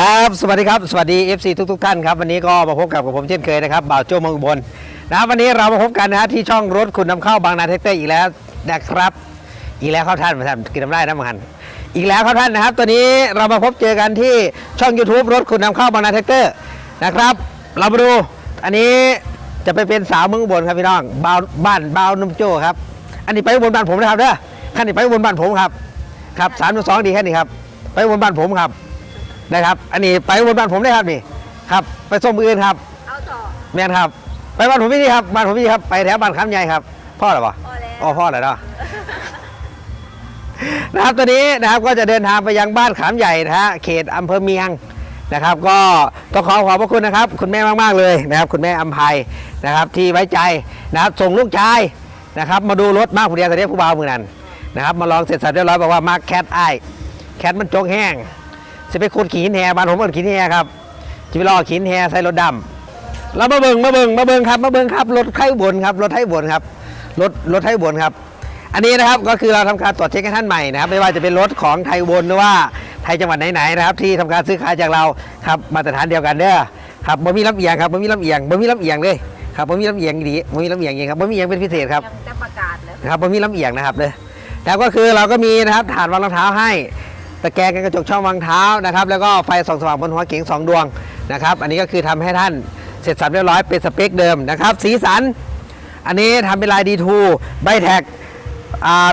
ครับสวัสดีครับสวัสดี FC ทุกทท่านครับวันนี้ก็มาพบกับกับผมเช่นเคยนะครับบ่าวโจ้เมองอุบลนะครับวันนี้เรามาพบกันนะที่ช่องรถคุณนำเข้าบางนาเทคเตอร์อีกแล้วนะครับ อีกแล้วเข้าท่านมาท่านกินน้ำได้นะมันอีกแล้วเข้าท่านนะครับ ตัวนี้เรามาพบเจอกันที่ช่อง YouTube รถคุณนำเข้าบางนาเทคเตอร์นะครับ เรามาดูอันนี้จะไปเป็นสาวเมืองอุบลครับพี่น้องบ่าวบ้านบ่าวนุ่มโจ้ครับอันนี้ไปอุบนบ้านผมนะครับเด้อขั้นนี้ไปอุบนบ้านผมครับครับสามสองดีแค่นี้ครับไปอุบนบ้านผมครับ นะครับ อันนี้ไปบนบ้านผมได้ครับนี่ครับ ไปส่งมืออื่นครับ เอาต่อแม่นครับ ไปบ้านผมพี่นี่ครับบ้านผมพี่ครับไปแถวบ้านคำใหญ่ครับ พ่อเหรอปะพอแล้วอ๋อพ่อเหรอเนาะ นะครับตอนนี้นะครับก็จะเดินทางไปยังบ้านขามใหญ่นะฮะเขตอำเภอเมียงนะครับ ก็ต้องขอขอบพระคุณนะครับ คุณแม่มากๆเลยนะครับ คุณแม่อัมภัยนะครับ ที่ไว้ใจนะครับส่งลูกชายนะครับ มาดูรถมากผู้เดียวแต่เนี้ผู้บ่าวมือนั้นนะครับ มาลองเสร็จสับเรียบร้อยบอกว่ามาแคทไอแคทมันจกแห้ง จะไปขุดขีนแฮบ้านผมเป็นขีนแฮครับจะไปรอขีนแฮใส่รถดำแล้วมาเบิงมาเบิงมาเบิงครับมาเบิงครับรถไทยบนครับรถไทยบนครับรถรถไทยบนครับ อันนี้นะครับก็คือเราทำการตรวจเช็คให้ท่านใหม่นะครับ ไม่ว่าจะเป็นรถของไทยอุบนหรือว่าไทยจังหวัดไหนๆนะครับ ที่ทำการซื้อขายจากเราครับมาตรฐานเดียวกันเด้อครับบ่มีลำเอียงครับบ่มีลำเอียงบ่มีลำเอียงเลยครับบ่มีลำเอียงดีบ่มีลำเอียงเองครับบ่มีเอียงเป็นพิเศษครับยังจะประกาศเลยนะครับผมมีลำเอียงนะครับเลยแล้วก็คือเราก็มีนะครับฐานวางรองเท้าให้ ตะแกรงกันกระจกช่องวางเท้านะครับแล้วก็ไฟส่องสว่างบนหัวเก๋งสองดวงนะครับอันนี้ก็คือทำให้ท่านเสร็จสับเรียบร้อยเป็นสเปคเดิมนะครับสีสัน อันนี้ทำเป็นลายดีทูใบแท็ก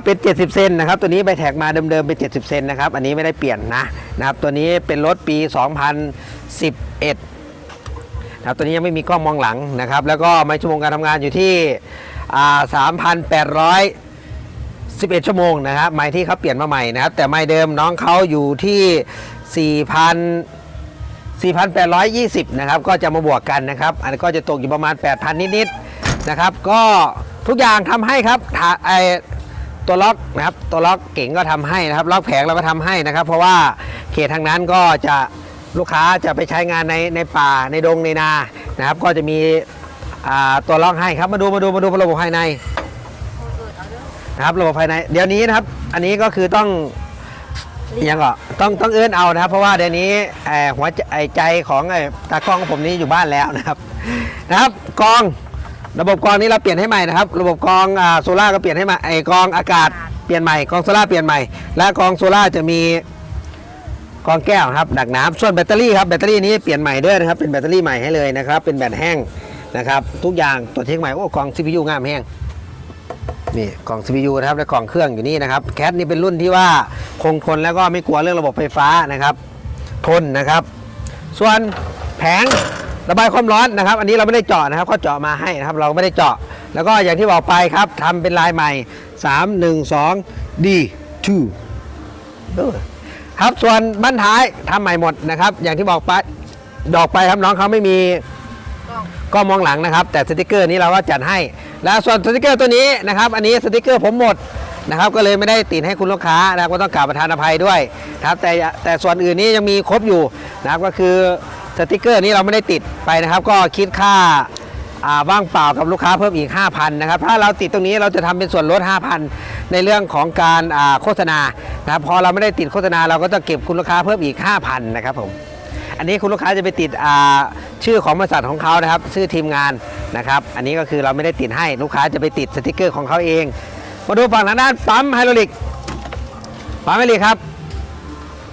เป็น 70 เซนนะครับตัวนี้ใบแท็กมาเดิมๆเป็น 70 เซนนะครับอันนี้ไม่ได้เปลี่ยนนะนะครับตัวนี้เป็นรถปี 2011นะครับตัวนี้ยังไม่มีกล้องมองหลังนะครับ แล้วก็ไม่ชั่วโมงการทำงานอยู่ที่ 3,800 11 ชั่วโมงนะครับไม้ที่เขาเปลี่ยนมาใหม่นะครับ แต่ไม้เดิมน้องเขาอยู่ที่ 4,000 4,820 นะครับ ก็จะมาบวกกันนะครับ อันนี้ก็จะตกอยู่ประมาณ 8,000 นิดๆนะครับ ก็ทุกอย่างทำให้ครับไอตัวล็อกนะครับ ตัวล็อกเก่งก็ทำให้นะครับ ล็อกแผงเราก็ทำให้นะครับ เพราะว่าเขตทางนั้นก็จะลูกค้าจะไปใช้งานในในป่าในดงในนานะครับ ก็จะมีตัวล็อกให้ครับ มาดูมาดูมาดูระบบภายใน นะครับระบบภายในเดี๋ยวนี้นะครับ อันนี้ก็คือต้องยังก็ต้องต้องเอื้อนเอานะครับ เพราะว่าเดี๋ยวนี้เอ่อหัวใจไอ้ใจของไอ้ตากล้องของผมนี้อยู่บ้านแล้วนะครับนะครับกองระบบกองนี้เราเปลี่ยนให้ใหม่นะครับ ระบบกองโซล่าก็เปลี่ยนให้ใหม่ไอ้กองอากาศเปลี่ยนใหม่กองโซล่าเปลี่ยนใหม่ และกองโซล่าจะมีกองแก้วครับดักน้ำส่วนแบตเตอรี่ครับแบตเตอรี่นี้เปลี่ยนใหม่ด้วยนะครับเป็นแบตเตอรี่ใหม่ให้เลยนะครับเป็นแบตแห้งนะครับทุกอย่างตัวเช็คใหม่โอ้กอง CPU งามแห้ง นี่กล่อง CPU นะครับและกล่องเครื่องอยู่นี่นะครับแคทนี่เป็นรุ่นที่ว่าคงทนแล้วก็ไม่กลัวเรื่องระบบไฟฟ้านะครับ ทนนะครับ ส่วนแผงระบายความร้อนนะครับ อันนี้เราไม่ได้เจาะนะครับเขาเจาะมาให้นะครับ เราไม่ได้เจาะ แล้วก็อย่างที่บอกไปครับทำเป็นลายใหม่ 3 1 2 D2 เออครับส่วนบั้นท้ายทำใหม่หมดนะครับ อย่างที่บอกไปดอกไปครับน้องเขาไม่มี ก็มองหลังนะครับ แต่สติกเกอร์นี้เราก็จัดให้ แล้วส่วนสติกเกอร์ตัวนี้นะครับอันนี้สติกเกอร์ผมหมดนะครับก็เลยไม่ได้ติดให้คุณลูกค้านะก็ต้องกราบประทานอภัยด้วยนะครับแต่แต่ส่วนอื่นนี้ยังมีครบอยู่นะครับก็คือสติกเกอร์นี้เราไม่ได้ติดไปนะครับ ก็คิดค่าอ่าว่างเปล่ากับลูกค้าเพิ่มอีก 5,000นะครับถ้าเราติดตรงนี้เราจะทำเป็นส่วนลด 5,000 ในเรื่องของการโฆษณานะครับพอเราไม่ได้ติดโฆษณาเราก็จะเก็บคุณลูกค้าเพิ่มอีก 5,000นะครับผม อันนี้คุณลูกค้าจะไปติดชื่อของบริษัทของเขานะครับ ชื่อทีมงานนะครับ อันนี้ก็คือเราไม่ได้ติดให้ลูกค้าจะไปติดสติกเกอร์ของเขาเอง มาดูฝั่งทางด้านปั๊มไฮดรอลิกปั๊มไฮดรอลิกครับ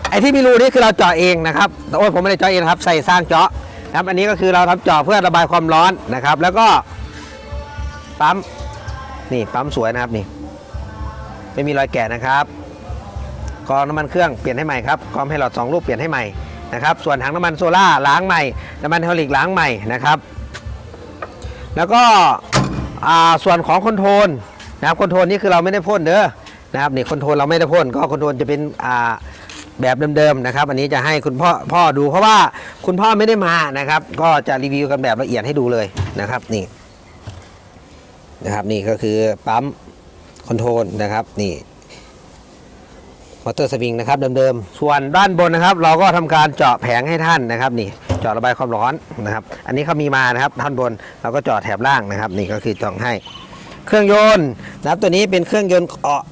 ไอ้ที่มีรูนี่คือเราเจาะเองนะครับแต่โอ้ยผมไม่ได้เจาะเองครับใส่สร้างเจาะนะครับอันนี้ก็คือเราทำเจาะเพื่อระบายความร้อนนะครับ แล้วก็ปั๊มนี่ปั๊มสวยนะครับนี่ ไม่มีรอยแกะนะครับกรองน้ำมันเครื่องเปลี่ยนให้ใหม่ครับกรองให้หลอดสองลูกเปลี่ยนให้ใหม่ นะครับส่วนถังน้ำมันโซล่าล้างใหม่น้ำมันไฮดรอลิกล้างใหม่นะครับ แล้วก็ส่วนของคอนโทรลนะครับคอนโทรลนี่คือเราไม่ได้พ่นเด้อนะครับนี่คอนโทรลเราไม่ได้พ่นก็คอนโทรลจะเป็นแบบเดิมๆนะครับ อันนี้จะให้คุณพ่อพ่อดูเพราะว่าคุณพ่อไม่ได้มานะครับ ก็จะรีวิวกันแบบละเอียดให้ดูเลยนะครับนี่นะครับนี่ก็คือปั๊มคอนโทรลนะครับนี่ มอเตอร์สวิงนะครับเดิมๆ ส่วนด้านบนนะครับ เราก็ทำการเจาะแผงให้ท่านนะครับ นี่เจาะระบายความร้อนนะครับ อันนี้เขามีมานะครับท่านบนเราก็เจาะแถบล่างนะครับ นี่ก็คือจองให้ เครื่องยนต์นะครับตัวนี้เป็นเครื่องยนต์เออ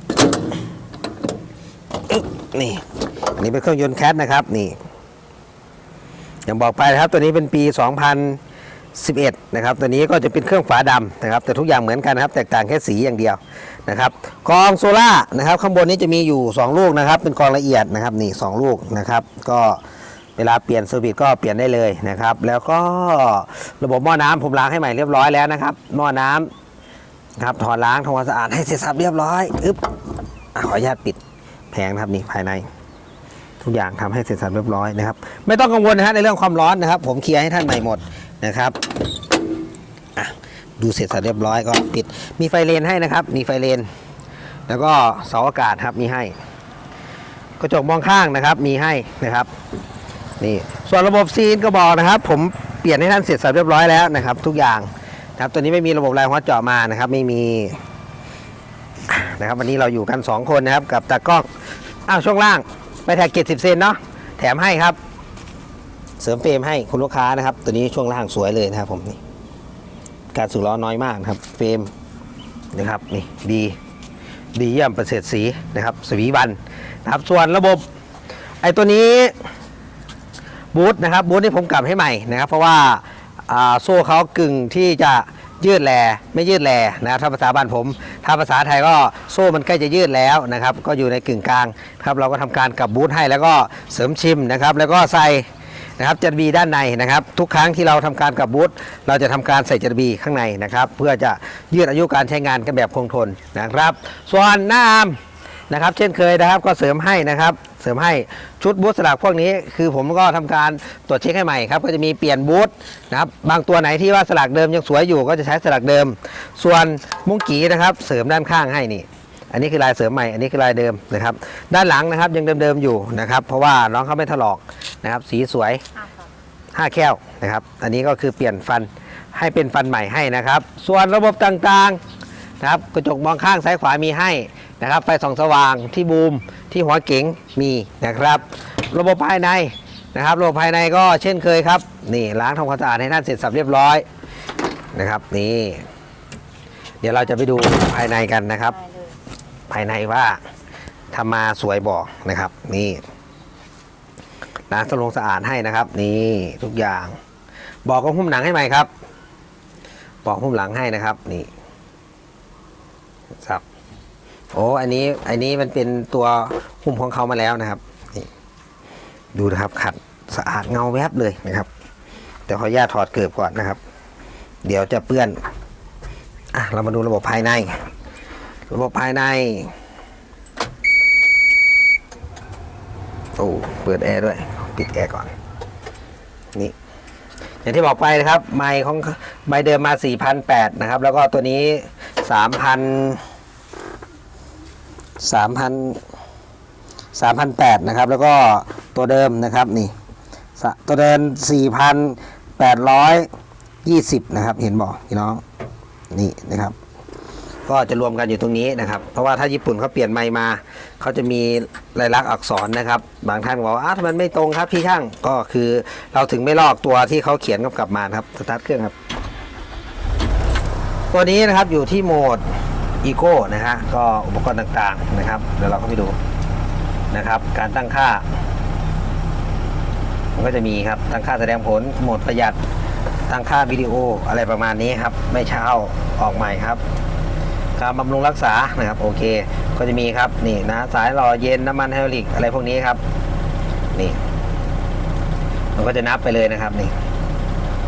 นี่อันนี่เป็นเครื่องยนต์แคทนะครับนี่อย่างบอกไปนะครับตัวนี้เป็นปี 2011 นะครับ ตัวนี้ก็จะเป็นเครื่องฝาดำนะครับ แต่ทุกอย่างเหมือนกันนะครับ แตกต่างแค่สีอย่างเดียว นะครับกองโซล่านะครับข้างบนนี้จะมีอยู่ 2 ลูกนะครับ เป็นกองละเอียดนะครับนี่สองลูกนะครับก็เวลาเปลี่ยนเซอร์วิสก็เปลี่ยนได้เลยนะครับ แล้วก็ระบบหม้อน้ำผมล้างให้ใหม่เรียบร้อยแล้วนะครับหม้อน้ำครับถอดล้างทำความสะอาดให้เสร็จสับเรียบร้อยอึ๊บอะขออนุญาตปิดแผงนะครับนี่ภายใน ทุกอย่างทำให้เสร็จสรรเรียบร้อยนะครับ ไม่ต้องกังวลนะฮะในเรื่องความร้อนนะครับ ผมเคลียร์ให้ท่านใหม่หมดนะครับ ดูเสร็จสรรเรียบร้อยก็ปิดมีไฟเลนให้นะครับ มีไฟเลน แล้วก็เสาอากาศครับมีให้ กระจกมองข้างนะครับ มีให้นะครับนี่ส่วนระบบซีนก็บอกนะครับ ผมเปลี่ยนให้ท่านเสร็จสรรเรียบร้อยแล้วนะครับ ทุกอย่างนะครับตัวนี้ไม่มีระบบแรงหัวเจาะมานะครับ ไม่มีนะครับ วันนี้เราอยู่กัน 2 คนนะครับ กับตากล้องอ้าวช่วงล่าง ไปแท็กเกตสิบเซนเนาะแถมให้ครับ เสริมเฟรมให้คุณลูกค้านะครับ ตัวนี้ช่วงล่างสวยเลยนะครับผมนี่ การสูบล้อน้อยมากนะครับ เฟรมนะครับนี่ดีดีเยี่ยมประเสริฐสีนะครับ สวีวันนะครับส่วนระบบไอ้ตัวนี้บูทนะครับบูทนี่ผมกลับให้ใหม่นะครับ เพราะว่าาโซ่เขากึ่งที่จะยืดแลไม่ยืดแลนะครับถ้าภาษาบ้านผม ถ้าภาษาไทยก็โซ่มันใกล้จะยืดแล้วนะครับ ก็อยู่ในกึ่งกลางครับเราก็ทำการกลับบูทให้แล้วก็เสริมชิมนะครับ แล้วก็ใส่ นะครับจัดบีด้านในนะครับ ทุกครั้งที่เราทำการกับบูทเราจะทำการใส่จัดบีข้างในนะครับ เพื่อจะยืดอายุการใช้งานกันแบบคงทนนะครับ ส่วนหน้าอาร์มนะครับเช่นเคยนะครับก็เสริมให้นะครับ เสริมให้ชุดบูทสลักพวกนี้ คือผมก็ทำการตรวจเช็คให้ใหม่ครับก็จะมีเปลี่ยนบูทนะครับบางตัวไหนที่ว่าสลักเดิมยังสวยอยู่ก็จะใช้สลักเดิม ส่วนมุ้งกีนะครับ เสริมด้านข้างให้นี่ อันนี้คือลายเสริมใหม่ อันนี้คือลายเดิมนะครับ ด้านหลังนะครับยังเดิมๆอยู่นะครับ เพราะว่าน้องเขาไม่ถลอกนะครับ สีสวย5แก้วนะครับ อันนี้ก็คือเปลี่ยนฟันให้เป็นฟันใหม่ให้นะครับ ส่วนระบบต่างๆนะครับ กระจกมองข้างซ้ายขวามีให้นะครับ ไฟส่องสว่างที่บูมที่หัวเก๋งมีนะครับ ระบบภายในนะครับระบบภายในก็เช่นเคยครับ นี่ล้างทำความสะอาดให้ท่านเสร็จสับเรียบร้อยนะครับ นี่ เดี๋ยวเราจะไปดูภายในกันนะครับ ภายในว่าทำมาสวยบอกนะครับ นี่ล้างสลงสะอาดให้นะครับ นี่ทุกอย่าง บอกก็หุ้มหนังให้ใหม่ครับ บอกหุ้มหลังให้นะครับ นี่ครับโอ้อันนี้อันนี้มันเป็นตัวหุ้มของเขามาแล้วนะครับนี่ดูนะครับขัดสะอาดเงาแวบเลยนะครับ แต่ขออนุญาตถอดเกือบก่อนนะครับ เดี๋ยวจะเปื้อนอะเรามาดูระบบภายใน ระบบภายใน โอ้ เปิดแอร์ด้วย ปิดแอร์ก่อน นี่ อย่างที่บอกไปนะครับ ไมค์ของไมค์เดิมมา4,800นะครับ แล้วก็ตัวนี้ 3,000 3,000 3,800นะครับ แล้วก็ตัวเดิมนะครับ นี่ ตัวเดิม4,820 นะครับ เห็นบอกพี่น้อง นี่นะครับ ก็จะรวมกันอยู่ตรงนี้นะครับ เพราะว่าถ้าญี่ปุ่นเขาเปลี่ยนไมค์มาเขาจะมีลายลักษณ์อักษรนะครับ บางท่านบอกว่าอ้าวทำไมไม่ตรงครับพี่ช่างก็คือเราถึงไม่ลอกตัวที่เขาเขียนกลับมาครับสตาร์ทเครื่องครับ ตัวนี้นะครับอยู่ที่โหมดอีโก้นะฮะก็อุปกรณ์ต่างๆนะครับเดี๋ยวเราเข้าไปดูนะครับ การตั้งค่า มันก็จะมีครับตั้งค่าแสดงผลโหมดประหยัดตั้งค่าวิดีโออะไรประมาณนี้ครับ ไม่เช่าออกใหม่ครับ การบบำรุงรักษานะครับโอเค ก็จะมีครับนี่นะสายหล่อเย็นน้ำมันไฮดรอลิกอะไรพวกนี้ครับนี่มันก็จะนับไปเลยนะครับนี่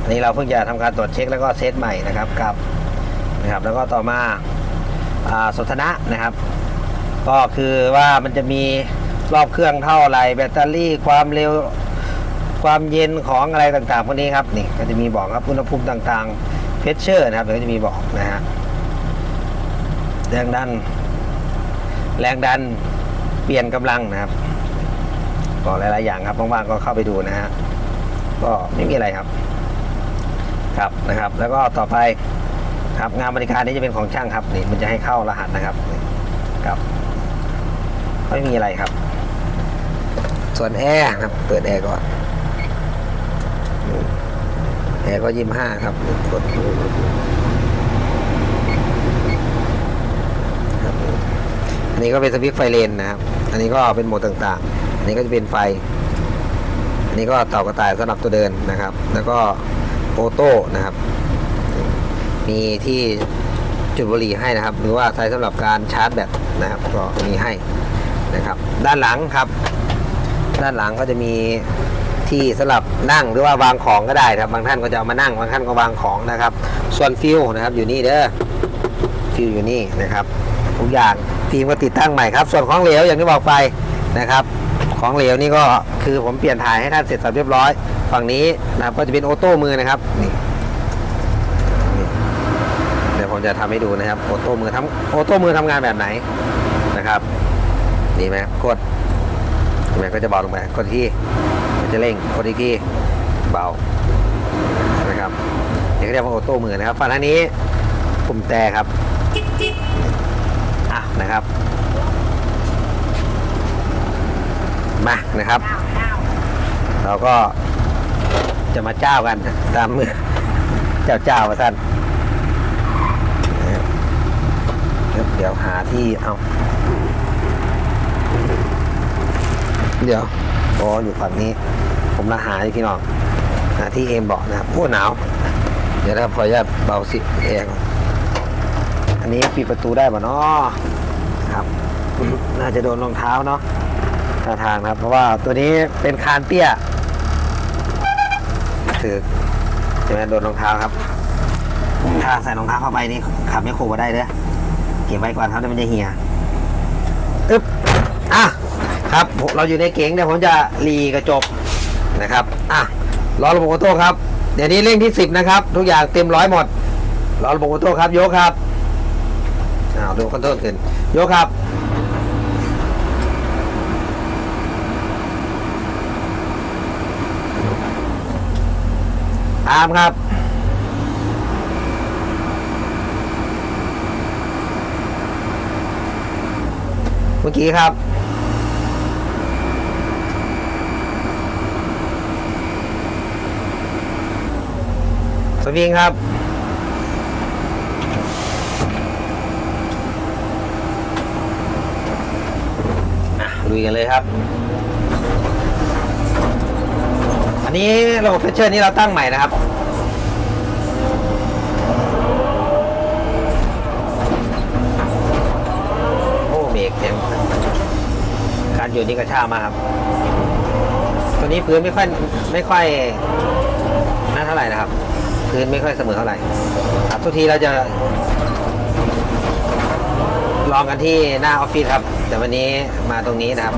อันนี้เราเพิ่งจะทำการตรวจเช็คแล้วก็เซตใหม่นะครับกับนะครับ แล้วก็ต่อมาอ่าสถนะนะครับ ก็คือว่ามันจะมีรอบเครื่องเท่าไรแบตเตอรี่ความเร็วความเย็นของอะไรต่างๆพวกนี้ครับนี่ก็จะมีบอกครับอุณหภูมิต่างๆเพชเชอร์นะครับเดี๋ยวก็จะมีบอกนะฮะ แรงดัน แรงดันเปลี่ยนกำลังนะครับบอกหลาย ๆ อย่างครับว่างๆก็เข้าไปดูนะฮะก็ไม่มีอะไรครับ ครับนะครับ แล้วก็ต่อไปครับงานบริการนี้จะเป็นของช่างครับนี่มันจะให้เข้ารหัสนะครับครับไม่มีอะไรครับ ส่วนแอร์ครับ เปิดแอร์ก่อนแอร์ก็ยี่ห้าครับกดดู อั นนี้ก็เป็นสวิตช์ไฟเลนนะครับ อันนี้ก็เป็นโหมดต่างๆ อันนี้ก็จะเป็นไฟ อันี่ก็เต่ากระต่ายสำหรับตัวเดินนะครับ แล้วก็โอโต้นะครับ มีที่จุดบุหรี่ให้นะครับ หรือว่าใช้สำหรับการชาร์จแบตนะครับ ก็มีให้นะครับ ด้านหลังครับ ด้านหลังก็จะมีที่สำหรับนั่งหรือว่าวางของก็ได้ครับ บางท่านก็จะเอามานั่ง บางท่านก็วางของนะครับ ส่วนฟิวนะครับอยู่นี่เด้อฟิวอยู่นี่นะครับ ทุกอย่าง ฟิล์มก็ติดตั้งใหม่ครับส่วนของเหลวอย่างที่บอกไปนะครับ ของเหลวนี่ก็คือผมเปลี่ยนถ่ายให้ท่านเสร็จสับเรียบร้อย ฝั่งนี้นะก็จะเป็นออโต้มือนะครับนี่เดี๋ยวผมจะทำให้ดูนะครับออโต้มือทำออโต้มือทำงานแบบไหนนะครับดีไหมกดเห็นไหมก็จะเบาลงไปกดที่มันจะเร่งกดอีกที่เบานะครับนี่ก็เรียกว่าออโต้มือนะครับฝั่งนี้ปุ่มแต่ครับ นะครับ มานะครับ เราก็จะมาเจ้ากันตามมือเจ้าเจ้ามาท่านเดี๋ยวหาที่เอา เดี๋ยวอ๋ออยู่ฝั่งนี้ ผมละหาอยู่พี่น้องหาที่เอมเบาะนะครับโอ้หนาว เดี๋ยวนะครับขออนุญาตเบาสิแอร์ก่อนอันนี้ปิดประตูได้ป่ะเนาะ น่าจะโดนรองเท้าเนาะท่าทางนะครับ เพราะว่าตัวนี้เป็นคานเตี้ยถือใช่ไหมโดนรองเท้าครับ ถ้าใส่รองเท้าเข้าไปนี่ขับไม่โคมาได้เด้อเก็บไว้ก่อนครับเดี๋ยวมันจะเหี่ยอึ๊บอะครับผมเราอยู่ในเก๋งเดี๋ยวผมจะรีกระจกนะครับอะล้อระบบออโต้ครับ เดี๋ยวนี้เร่งที่ 10 นะครับ ทุกอย่างเต็มร้อยหมดล้อระบบออโต้ครับ ยกครับอ้าวดูคอนโทรลขึ้นยกครับ ตามครับ เมื่อกี้ครับ สวิงครับลุยกันเลยครับ อั นี้ระบบเพชเชอร์นี้เราตั้งใหม่นะครับ โอ้เบรกเต็มการอยู่นี่กระชากมากครับ ตัวนี้พื้นไม่ค่อยไม่ค่อยน่าเท่าไหร่นะครับ พื้นไม่ค่อยเสมอเท่าไหร่ครับทุกทีเราจะ ลองกันที่หน้าออฟฟิศครับ แต่วันนี้มาตรงนี้นะครับ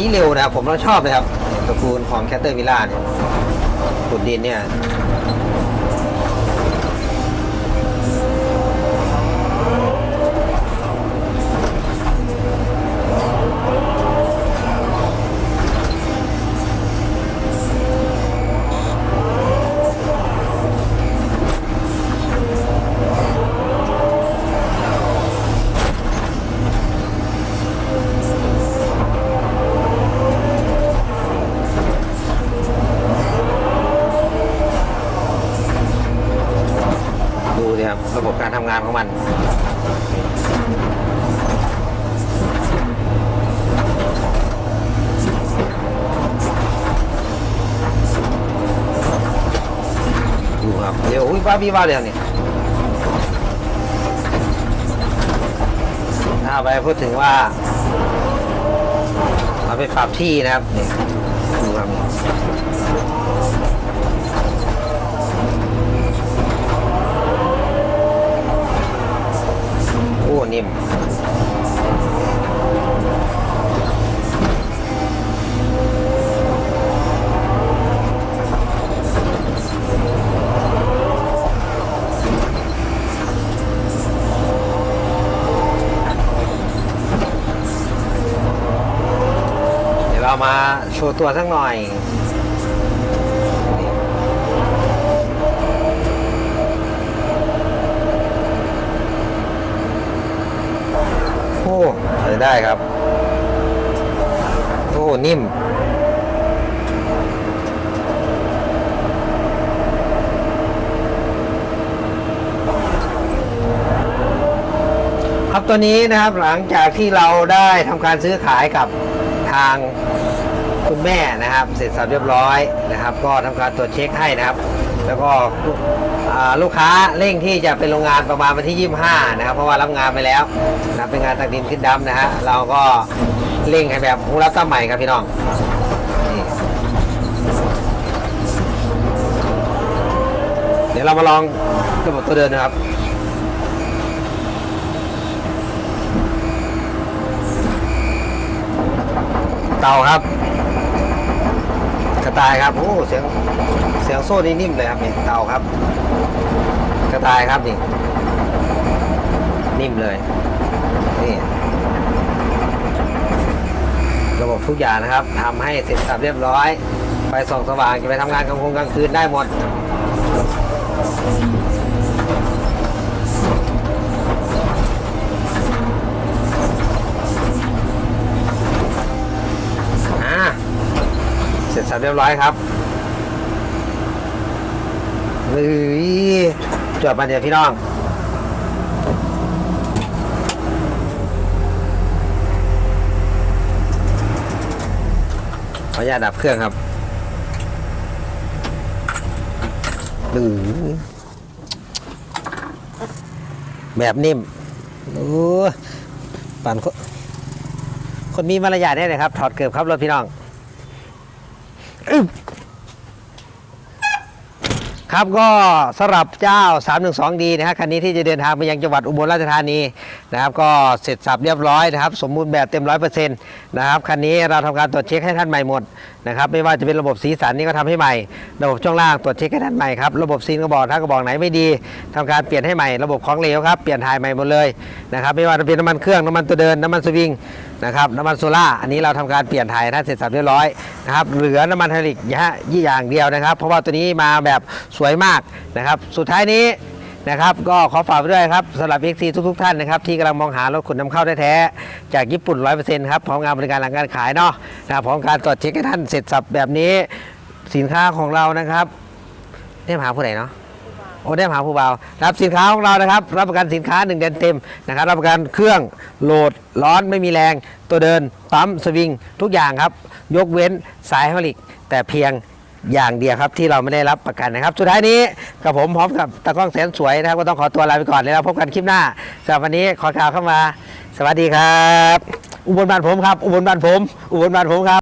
นี้เร็วนะครับ ผมเราชอบเลยครับตระกูลของแคตเตอร์วิลล่าเนี่ยขุดดินเนี่ย เดี๋ยวอุ้ยบ้าบี้บ้าเลยนี่ถ้าไปพูดถึงว่าเราไปปรับที่นะครับนี่ดูครับนี่โอ้นิ่ม มาโชว์ตัวสักหน่อยโอ้ใช้ได้ครับ โอ้ นิ่ม ครับตัวนี้นะครับหลังจากที่เราได้ทำการซื้อขายกับทาง คุณแม่นะครับ เสร็จสับเรียบร้อยนะครับ ก็ทำการตรวจเช็คให้นะครับ แล้วก็ลูกค้าเร่งที่จะเป็นโรงงานประมาณวันที่ 25 นะครับ เพราะว่ารับงานไปแล้วนะเป็นงานตักดินขึ้นดำนะฮะเราก็เร่งให้แบบผู้รับตั้งใหม่ครับพี่น้องเดี๋ยวเรามาลองระบบตัวเดินนะครับเตาครับ ตายครับ โอ้เสียงเสียงโซ่นี่นิ่มเลยครับนี่เตาครับ กระต่ายครับนี่นิ่มเลยนี่ระบบทุกอย่างนะครับทำให้เสร็จสับเรียบร้อย ไปส่องสว่างจะไปทำงานกลางคืนกลางคืนได้หมด สร็จสับเรียบร้อยครับเฮ้ยจวดมาเดี๋ยวพี่น้องขออนุญาตดับเครื่องครับหรือแบบนิ่มโอ้ปั่นคนคนมีมารยาทได้เลยครับ ถอดเกือบครับรถพี่น้อง อึ๊บ ครับก็สำหรับเจ้า 312D นะฮะคันนี้ที่จะเดินทางไปยังจังหวัดอุบลราชธานีนะครับก็เสร็จสับเรียบร้อยนะครับ สมบูรณ์แบบเต็มร้อยเปอร์เซ็นต์นะครับคันนี้เราทำการตรวจเช็คให้ท่านใหม่หมดนะครับไม่ว่าจะเป็นระบบสีสันนี่ก็ทำให้ใหม่ ระบบช่วงล่างตรวจเช็คให้ท่านใหม่ครับระบบซีนกระบอกถ้ากระบอกไหนไม่ดีทำการเปลี่ยนให้ใหม่ระบบของเหลวครับเปลี่ยนถ่ายใหม่หมดเลยนะครับไม่ว่าจะเป็นน้ำมันเครื่องน้ำมันตัวเดินน้ำมันสวิงนะครับน้ำมันโซล่าอันนี้เราทำการเปลี่ยนถ่ายท่านเสร็จสับเรียบร้อยนะครับเหลือน้ำมันไฮดรอลิกยี่อย่างเดียวนะครับ เพราะว่าตัวนี้มาแบบสวยมากนะครับสุดท้ายนี้ นะครับก็ขอฝากไว้ด้วยครับสำหรับ XC ทุกๆท่านนะครับที่กำลังมองหารถขนนำเข้าแท้ๆจากญี่ปุ่น 100%ครับพร้อมงานบริการหลังการขายเนาะนะพร้อมการตรวจเช็คให้ท่านเสร็จสับแบบนี้สินค้าของเรานะครับได้มาหาผู้ใดเนาะโอ้ได้มาหาผู้เบารับสินค้าของเรานะครับ รับประกันสินค้า 1 เดือนเต็มนะครับ รับประกันเครื่องโหลดร้อนไม่มีแรง ตัวเดินปั๊มสวิง ทุกอย่างครับ ยกเว้นสายไฮดรอลิกแต่เพียง อย่างเดียวครับที่เราไม่ได้รับประกันนะครับ สุดท้ายนี้กับผมพร้อมกับตากล้องแสนสวยนะครับ ก็ต้องขอตัวลาไปก่อนแล้วเราพบกันคลิปหน้าสำหรับวันนี้ขอข่าวเข้ามา สวัสดีครับ อุบลบ้านผมครับ อุบลบ้านผม อุบลบ้านผมครับ